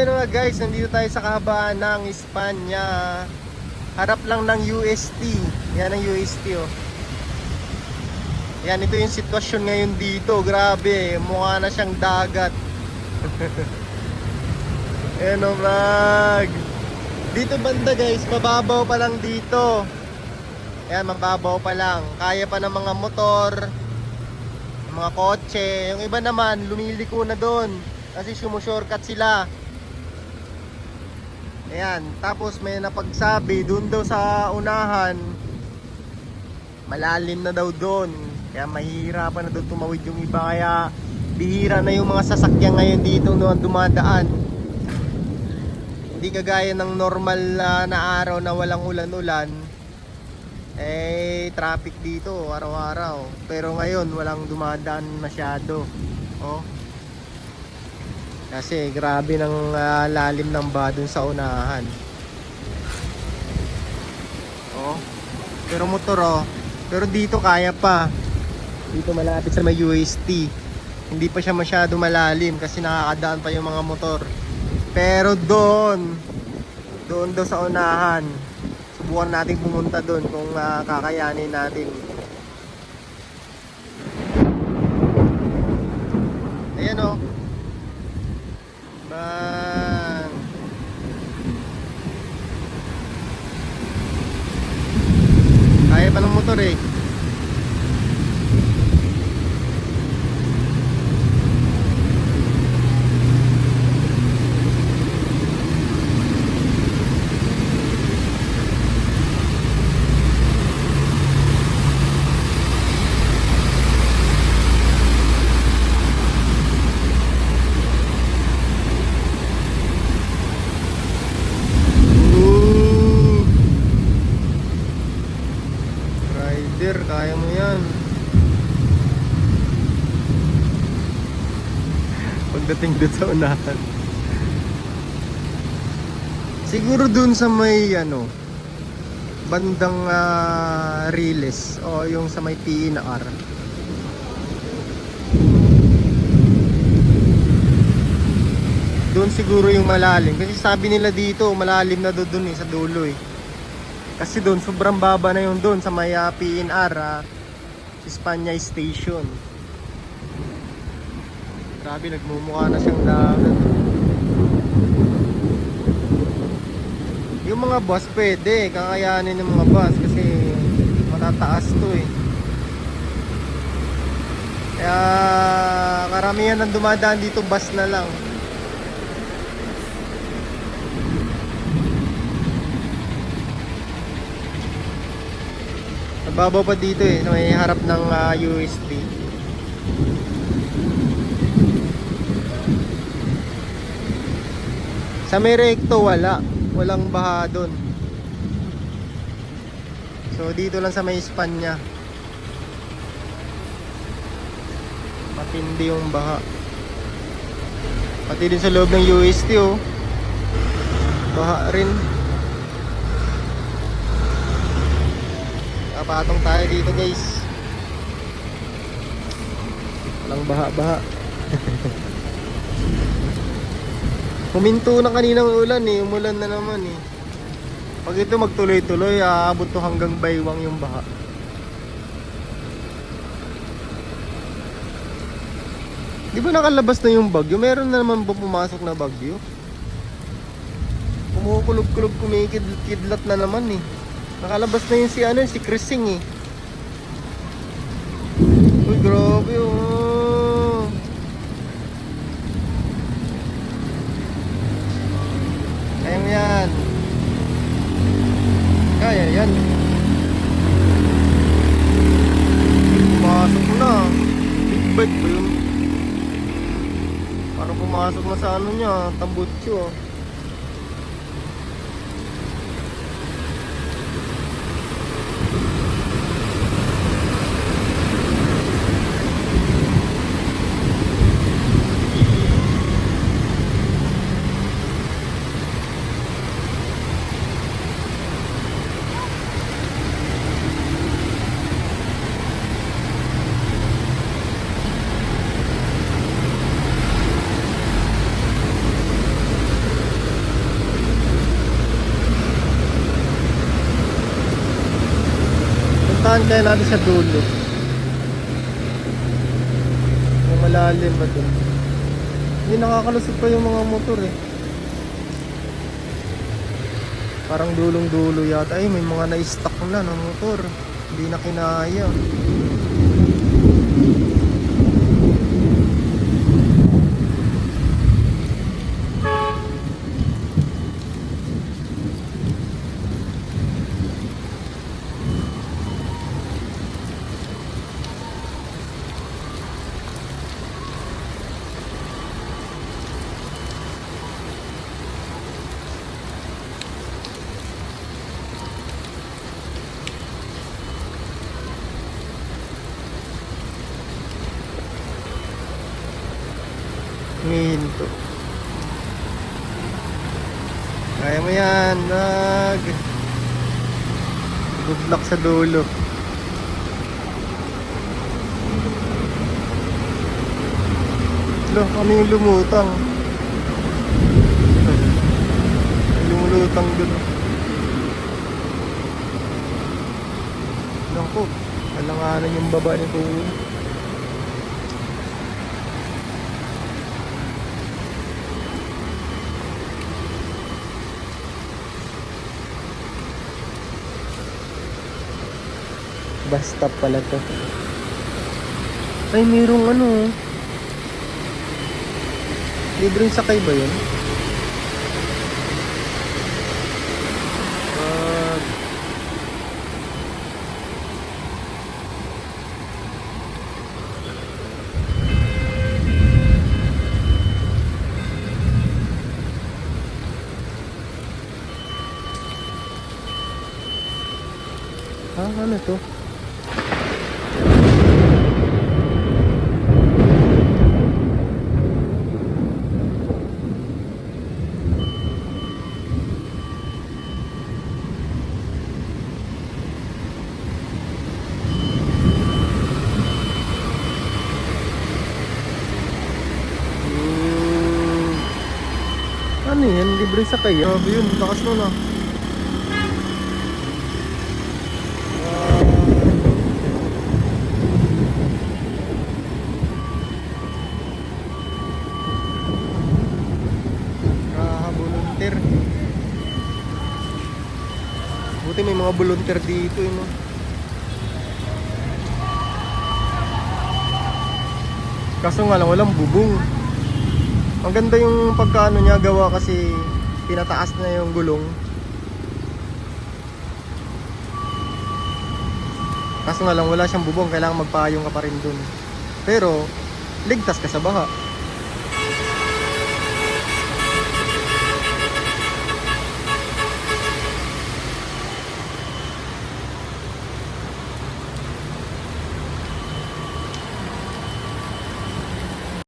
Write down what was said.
ayun mga guys, nandito tayo sa kahabaan ng Espanya. Harap lang ng UST. Yan ang UST oh. Yan, ito yung sitwasyon ngayon dito. Grabe, mukha na siyang dagat. Ayan o, mag. Dito banda guys, mababaw pa lang dito. Ayan, mababaw pa lang. Kaya pa ng mga motor, mga kotse. Yung iba naman, lumiliko na doon. Kasi sumushortcut sila. Ayan, tapos may napagsabi doon daw sa unahan, malalim na daw doon. Kaya mahihirapan na daw tumawid yung iba. Kaya bihira na yung mga sasakyan ngayon dito noon dumadaan. Hindi kagaya ng normal ah, na araw na walang ulan-ulan. Eh, traffic dito araw-araw. Pero ngayon, walang dumadaan masyado. Oh. Kasi grabe ng ah, lalim ng ba dun sa unahan. Oh. Pero motor oh. Pero dito kaya pa. Dito malapit sa may UST. Hindi pa siya masyado malalim kasi nakakadaan pa yung mga motor. Pero doon, doon daw sa unahan. Subukan natin pumunta doon kung ah, kakayanin natin. Ayan oh. Kaya pa ng motor eh. Rider, kaya mo yan. Pagdating doon sa unahan. Siguro dun sa may ano, bandang ah, Riles o yung sa may PNR. Doon siguro yung malalim. Kasi sabi nila dito, malalim na doon eh, sa dulo eh. Kasi doon, sobrang baba na yung doon sa may ah, PNR, ah, Espanya Station. Grabe, nagmumukha na siyang dagat. Yung mga bus pwede, kakayanin ng mga bus kasi matataas to eh. Kaya karamihan ng dumadaan dito bus na lang. Nababaw pa dito eh, may harap ng ah, UST. Sa may recto wala, walang baha doon. So dito lang sa may Espanya. Matindi yung baha. Pati din sa loob ng UST oh. Baha rin. Kapatong tayo dito guys. Walang baha-baha. Huminto na kaninang ulan eh. Umulan na naman eh. Pag ito magtuloy-tuloy, aabot to hanggang baywang yung baha. Di ba nakalabas na yung bagyo? Meron na naman ba pumasok na bagyo? Kumukulog-kulog kumikidlat na naman eh. Nakalabas na yung si ano, si Chrising eh. Uy, grabe oh. Kaya mo yan. Kaya yan. Pumasok na. Big yun? Parang pumasok na ano niya, tambutso. Puntahan kaya natin sa dulo. Yung malalim ba dun? Hindi nakakalusot pa yung mga motor eh. Parang dulong-dulo yata. Ay, may mga na-stuck na ng motor. Hindi na kinaya. Minto. Kaya mo yan, nag. Good luck sa dulo. Lo, kami yung lumutang. Lumulutang dun. Naku, alanganan yung baba ni Kuya. Bus stop pala to. Ay, mayroong ano. Libreng sakay ba yun? Ah, ah, ano to? Hmm. Ano yan? Libre sa kaya? Grabe yun, lakas nun ah. Ah, volunteer. Buti may mga volunteer dito, eh, no? Kaso nga lang, walang bubong. Ang ganda yung pagkaano niya gawa kasi pinataas na yung gulong. Kaso nga lang, wala siyang bubong. Kailangan magpayong ka pa rin dun. Pero, ligtas ka sa baha.